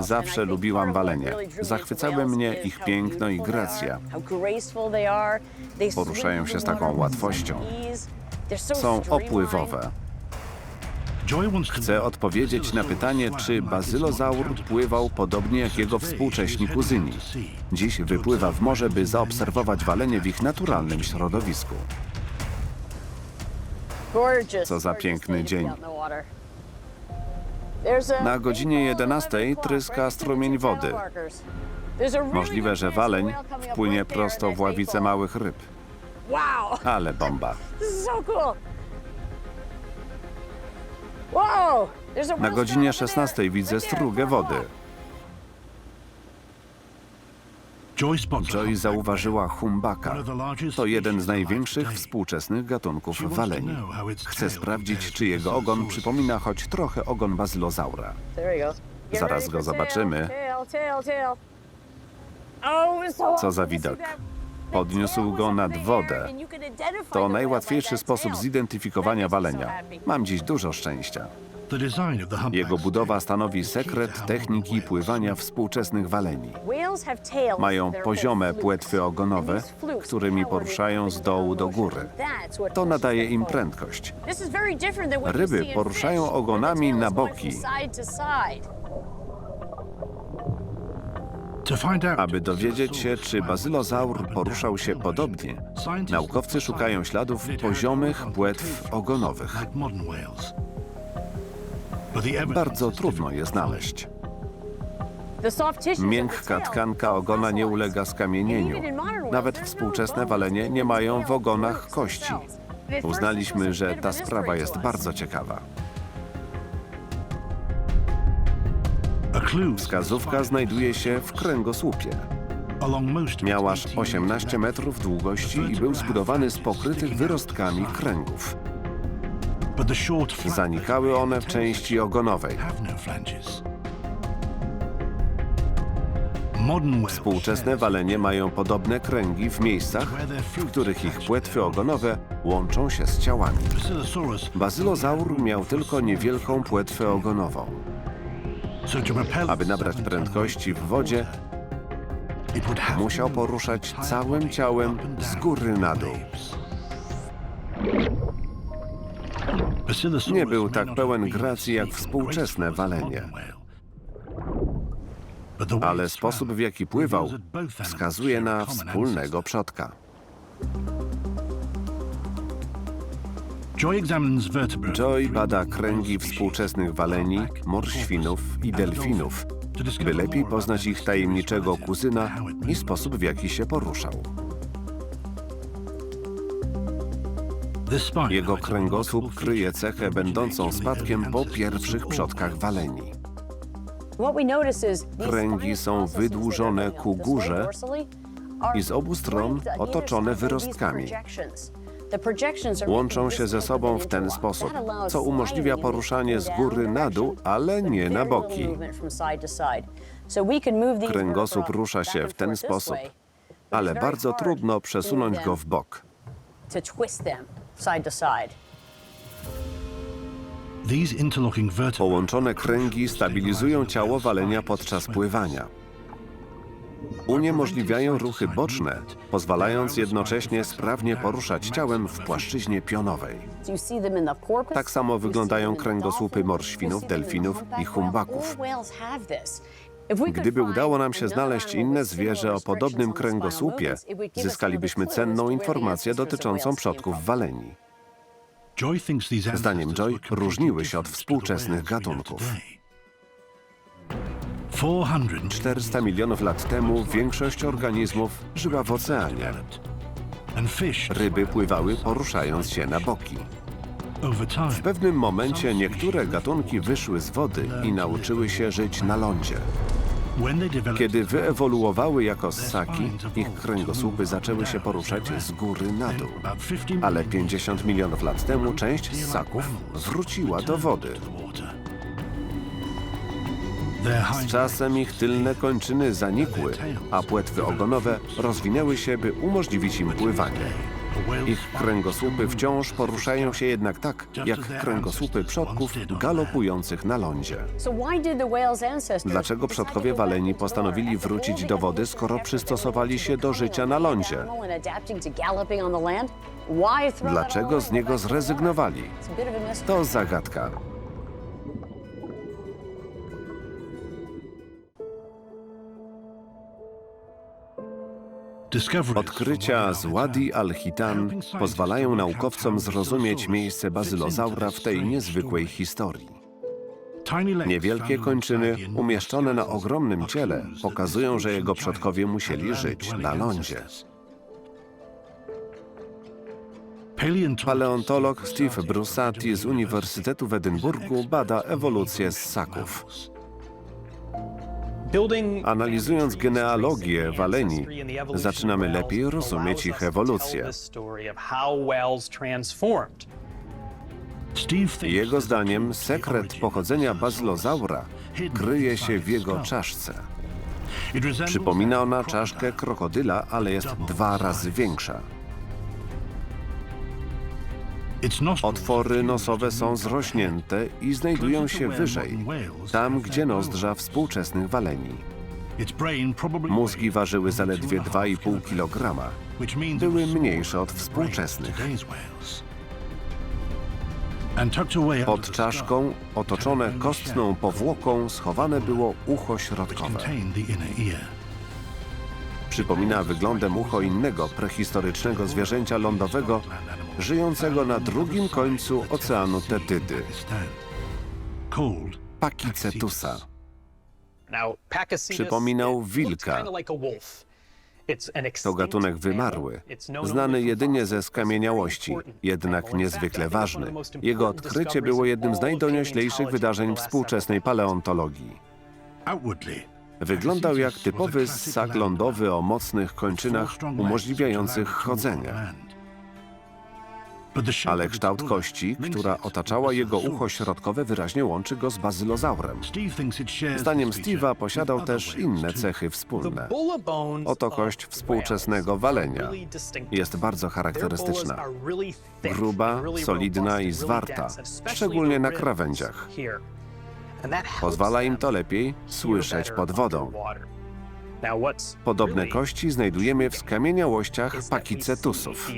Zawsze lubiłam walenie. Zachwycały mnie ich piękno i gracja. Poruszają się z taką łatwością. Są opływowe. Chcę odpowiedzieć na pytanie, czy bazylozaur pływał podobnie jak jego współcześni kuzyni. Dziś wypływa w morze, by zaobserwować walenie w ich naturalnym środowisku. Co za piękny dzień. Na godzinie 11 tryska strumień wody. Możliwe, że waleń wpłynie prosto w ławicę małych ryb. Ale bomba. Na godzinie 16 widzę strugę wody. Joy zauważyła humbaka. To jeden z największych współczesnych gatunków waleni. Chcę sprawdzić, czy jego ogon przypomina choć trochę ogon bazylozaura. Zaraz go zobaczymy. Oh, Co za widok. Podniósł go nad wodę. To najłatwiejszy sposób zidentyfikowania walenia. Mam dziś dużo szczęścia. Jego budowa stanowi sekret techniki pływania współczesnych waleni. Mają poziome płetwy ogonowe, którymi poruszają z dołu do góry. To nadaje im prędkość. Ryby poruszają ogonami na boki. Aby dowiedzieć się, czy bazylozaur poruszał się podobnie, naukowcy szukają śladów poziomych płetw ogonowych. Bardzo trudno je znaleźć. Miękka tkanka ogona nie ulega skamienieniu. Nawet współczesne walenie nie mają w ogonach kości. Uznaliśmy, że ta sprawa jest bardzo ciekawa. Wskazówka znajduje się w kręgosłupie. Miał aż 18 metrów długości i był zbudowany z pokrytych wyrostkami kręgów. Zanikały one w części ogonowej. Współczesne walenie mają podobne kręgi w miejscach, w których ich płetwy ogonowe łączą się z ciałami. Bazylozaur miał tylko niewielką płetwę ogonową. Aby nabrać prędkości w wodzie, musiał poruszać całym ciałem z góry na dół. Nie był tak pełen gracji jak współczesne walenie. Ale sposób, w jaki pływał, wskazuje na wspólnego przodka. Joy bada kręgi współczesnych waleni, morświnów i delfinów, by lepiej poznać ich tajemniczego kuzyna i sposób, w jaki się poruszał. Jego kręgosłup kryje cechę będącą spadkiem po pierwszych przodkach waleni. Kręgi są wydłużone ku górze i z obu stron otoczone wyrostkami. Łączą się ze sobą w ten sposób, co umożliwia poruszanie z góry na dół, ale nie na boki. Kręgosłup rusza się w ten sposób, ale bardzo trudno przesunąć go w bok. Side to side. Połączone kręgi stabilizują ciało walenia podczas pływania. Uniemożliwiają ruchy boczne, pozwalając jednocześnie sprawnie poruszać ciałem w płaszczyźnie pionowej. Tak samo wyglądają kręgosłupy morświnów, delfinów i humbaków. Gdyby udało nam się znaleźć inne zwierzę o podobnym kręgosłupie, zyskalibyśmy cenną informację dotyczącą przodków from. waleni. Zdaniem Joy różniły się od współczesnych gatunków. 400 milionów lat temu większość organizmów żyła w oceanie. Ryby pływały poruszając się na boki. W pewnym momencie niektóre gatunki wyszły z wody i nauczyły się żyć na lądzie. Kiedy wyewoluowały jako ssaki, ich kręgosłupy zaczęły się poruszać z góry na dół. Ale 50 milionów lat temu część ssaków wróciła do wody. Z czasem ich tylne kończyny zanikły, a płetwy ogonowe rozwinęły się, by umożliwić im pływanie. Ich kręgosłupy wciąż poruszają się jednak tak, jak kręgosłupy przodków galopujących na lądzie. Dlaczego przodkowie waleni postanowili wrócić do wody, skoro przystosowali się do życia na lądzie? Dlaczego z niego zrezygnowali? To zagadka. Odkrycia z Wadi al-Hitan pozwalają naukowcom zrozumieć miejsce bazylozaura w tej niezwykłej historii. Niewielkie kończyny umieszczone na ogromnym ciele pokazują, że jego przodkowie musieli żyć na lądzie. Paleontolog Steve Brusati z Uniwersytetu w Edynburgu bada ewolucję ssaków. Analizując genealogię waleni, zaczynamy lepiej rozumieć ich ewolucję. Jego zdaniem sekret pochodzenia bazylozaura kryje się w jego czaszce. Przypomina ona czaszkę krokodyla, ale jest dwa razy większa. Otwory nosowe są zrośnięte i znajdują się wyżej, tam gdzie nozdrza współczesnych waleni. Mózgi ważyły zaledwie 2,5 kg. Były mniejsze od współczesnych. Pod czaszką, otoczone kostną powłoką, schowane było ucho środkowe. Przypomina wyglądem ucho innego prehistorycznego zwierzęcia lądowego, żyjącego na drugim końcu oceanu Tetydy, Pakicetusa. Przypominał wilka. To gatunek wymarły, znany jedynie ze skamieniałości, jednak niezwykle ważny. Jego odkrycie było jednym z najdonioślejszych wydarzeń współczesnej paleontologii. Wyglądał jak typowy ssak lądowy o mocnych kończynach umożliwiających chodzenie. Ale kształt kości, która otaczała jego ucho środkowe, wyraźnie łączy go z bazylozaurem. Zdaniem Steve'a posiadał też inne cechy wspólne. Oto kość współczesnego walenia. Jest bardzo charakterystyczna. Gruba, solidna i zwarta, szczególnie na krawędziach. Pozwala im to lepiej słyszeć pod wodą. Podobne kości znajdujemy w skamieniałościach pakicetusów.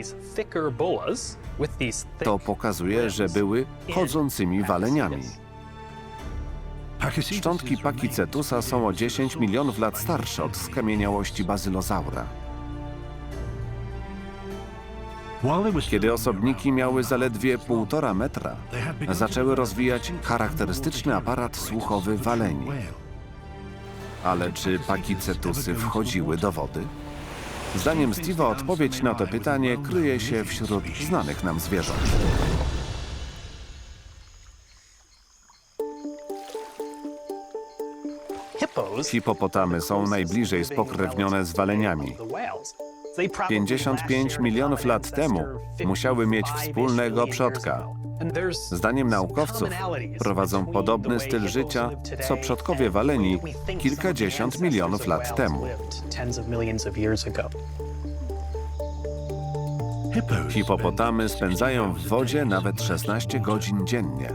To pokazuje, że były chodzącymi waleniami. Szczątki pakicetusa są o 10 milionów lat starsze od skamieniałości bazylozaura. Kiedy osobniki miały zaledwie półtora metra, zaczęły rozwijać charakterystyczny aparat słuchowy waleni. Ale czy pakicetusy wchodziły do wody? Zdaniem Steve'a odpowiedź na to pytanie kryje się wśród znanych nam zwierząt. Hipopotamy są najbliżej spokrewnione z waleniami. 55 milionów lat temu musiały mieć wspólnego przodka. Zdaniem naukowców prowadzą podobny styl życia, co przodkowie waleni kilkadziesiąt milionów lat temu. Hipopotamy spędzają w wodzie nawet 16 godzin dziennie.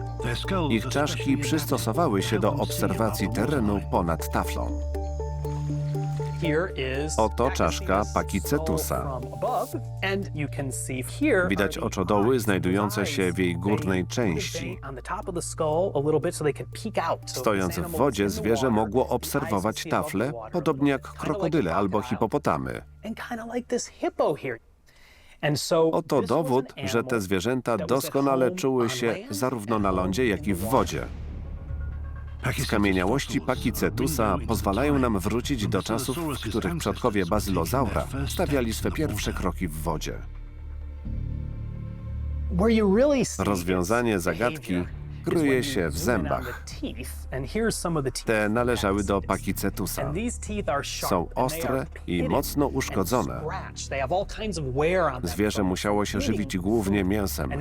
Ich czaszki przystosowały się do obserwacji terenu ponad taflą. Oto czaszka Pakicetusa. Widać oczodoły znajdujące się w jej górnej części. Stojąc w wodzie, zwierzę mogło obserwować tafle, podobnie jak krokodyle albo hipopotamy. Oto dowód, że te zwierzęta doskonale czuły się zarówno na lądzie, jak i w wodzie. Skamieniałości Pakicetusa pozwalają nam wrócić do czasów, w których przodkowie bazylozaura stawiali swe pierwsze kroki w wodzie. Rozwiązanie zagadki kryje się w zębach. Te należały do Pakicetusa. Są ostre i mocno uszkodzone. Zwierzę musiało się żywić głównie mięsem,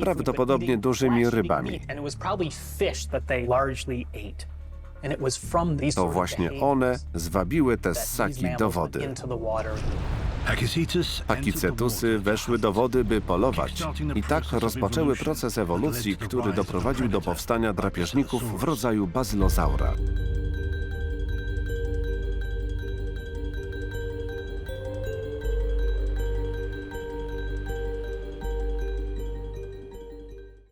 prawdopodobnie dużymi rybami. To właśnie one zwabiły te ssaki do wody. Pakicetusy weszły do wody, by polować. I tak rozpoczęły proces ewolucji, który doprowadził do powstania drapieżników w rodzaju bazylozaura.